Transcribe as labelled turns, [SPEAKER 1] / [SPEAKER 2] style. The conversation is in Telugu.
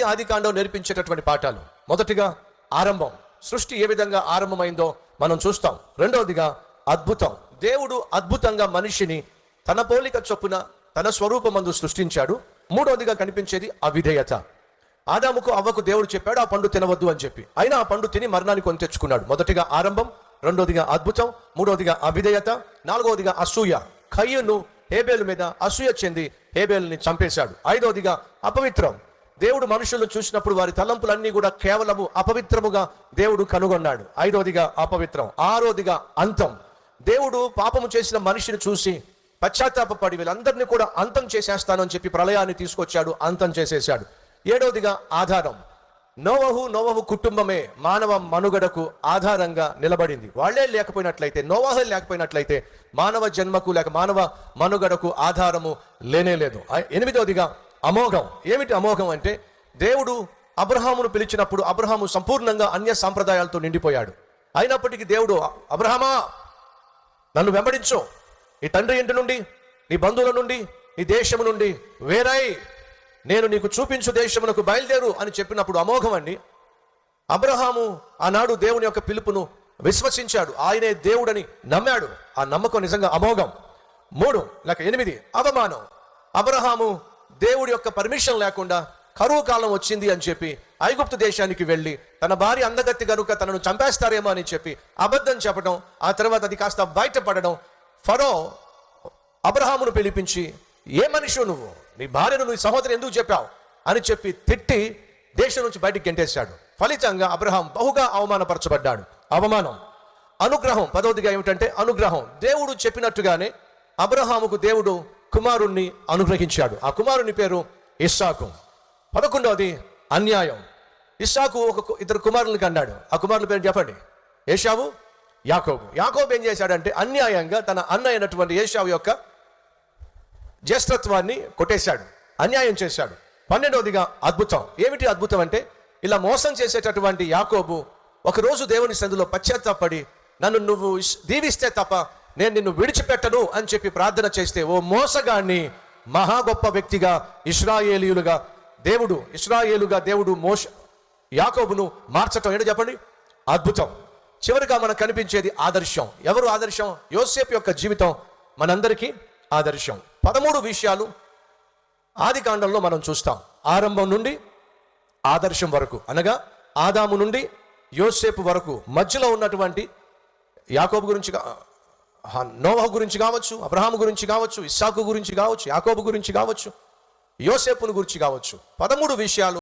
[SPEAKER 1] ప్రతి ఆదికాండం నేర్పించేటటువంటి పాఠాలు. మొదటిగా ఆరంభం. సృష్టి ఏ విధంగా ఆరంభమైందో మనం చూస్తాం. రెండవదిగా అద్భుతం. దేవుడు అద్భుతంగా మనిషిని తన పోలిక చొప్పున తన స్వరూపమందు సృష్టించాడు. మూడవదిగా కనిపించేది అవిధేయత. ఆదాముకు అవ్వకు దేవుడు చెప్పాడు ఆ పండు తినవద్దు అని చెప్పి. అయినా ఆ పండు తిని మరణాన్ని కొని తెచ్చుకున్నాడు. మొదటిగా ఆరంభం రెండవదిగా అద్భుతం మూడవదిగా అవిధేయత నాలుగవదిగా అసూయ. కయ్యను హేబేలు మీద అసూయ చెంది హేబేలుని చంపేశాడు. ఐదవదిగా అపవిత్రం. దేవుడు మనుషులను చూసినప్పుడు వారి తలంపులన్నీ కూడా కేవలము అపవిత్రముగా దేవుడు కనుగొన్నాడు. ఐదోదిగా అపవిత్రం ఆరోదిగా అంతం. దేవుడు పాపము చేసిన మనిషిని చూసి పశ్చాత్తాపడి వీళ్ళందరినీ కూడా అంతం చేసేస్తానని చెప్పి ప్రళయాన్ని తీసుకొచ్చాడు అంతం చేసేశాడు. ఏడవదిగా ఆధారం నోవహు నోవహు కుటుంబమే మానవ మనుగడకు ఆధారంగా నిలబడింది. వాళ్ళే లేకపోయినట్లయితే నోవహే లేకపోయినట్లయితే మానవ జన్మకు లేక మానవ మనుగడకు ఆధారము లేనే లేదు. ఎనిమిదవదిగా అమోఘం. ఏమిటి అమోఘం అంటే? దేవుడు అబ్రహామును పిలిచినప్పుడు అబ్రహాము సంపూర్ణంగా అన్య సాంప్రదాయాలతో నిండిపోయాడు. అయినప్పటికీ దేవుడు అబ్రహమా నన్ను వెంబడించు. నీ తండ్రి ఇంటి నుండి నీ బంధువుల నుండి నీ దేశము నుండి వేరై. నేను నీకు చూపించు దేశమునకు బయలుదేరు అని చెప్పినప్పుడు అమోఘం అండి. అబ్రహాము ఆనాడు దేవుని యొక్క పిలుపును విశ్వసించాడు. ఆయనే దేవుడని నమ్మాడు. ఆ నమ్మకం నిజంగా అమోఘం. మూడు లేక ఎనిమిది అవమానం. అబ్రహాము దేవుడి యొక్క పర్మిషన్ లేకుండా కరువు కాలం వచ్చింది అని చెప్పి ఐగుప్తు దేశానికి వెళ్ళి తన భార్య అందగత్తి గనుక తనను చంపేస్తారేమో అని చెప్పి అబద్ధం చెప్పడం ఆ తర్వాత అది కాస్త బయటపడడం ఫరో అబ్రహామును పిలిపించి ఏ మనిషి నువ్వు? నీ భార్యను నీ సహోదరు ఎందుకు చెప్పావు? అని చెప్పి తిట్టి దేశం నుంచి బయటికి గెంటేశాడు. ఫలితంగా అబ్రహాం బహుగా అవమానపరచబడ్డాడు. అవమానం. అనుగ్రహం. పదవదిగా ఏమిటంటే అనుగ్రహం. దేవుడు చెప్పినట్టుగానే అబ్రహాముకు దేవుడు కుమారుణ్ణి అనుగ్రహించాడు. ఆ కుమారుని పేరు ఇస్సాకు. పదకొండవది అన్యాయం. ఇస్సాకు ఒక ఇద్దరు కుమారులను కన్నాడు. ఆ కుమారుల పేరు చెప్పండి. ఏషావు యాకోబు. యాకోబు ఏం చేశాడంటే అన్యాయంగా తన అన్న అయినటువంటి ఏషావు యొక్క జ్యేష్ఠత్వాన్ని కొట్టేశాడు. అన్యాయం చేశాడు. పన్నెండవదిగా అద్భుతం. ఏమిటి అద్భుతం అంటే ఇలా మోసం చేసేటటువంటి యాకోబు ఒకరోజు దేవుని సందులో పశ్చాత్తాపడి నన్ను నువ్వు దీవిస్తే తప్ప నేను నిన్ను విడిచిపెట్టను అని చెప్పి ప్రార్థన చేస్తే ఓ మోసగాన్ని మహా గొప్ప వ్యక్తిగా ఇస్రాయేలీయులుగా దేవుడు ఇస్రాయేలుగా దేవుడు మోస యాకోబును మార్చటం ఏంటో చెప్పండి? అద్భుతం. చివరిగా మనకు కనిపించేది ఆదర్శం. ఎవరు ఆదర్శం? యోసేపు యొక్క జీవితం మనందరికీ ఆదర్శం. పదమూడు విషయాలు ఆది కాండంలో మనం చూస్తాం. ఆరంభం నుండి ఆదర్శం వరకు అనగా ఆదాము నుండి యోసేపు వరకు మధ్యలో ఉన్నటువంటి యాకోబు గురించి నోవహ గురించి కావచ్చు అబ్రహాము గురించి కావచ్చు ఇస్సాకు గురించి కావచ్చు యాకోబు గురించి కావచ్చు యోసేపును గురించి కావచ్చు. పదమూడు విషయాలు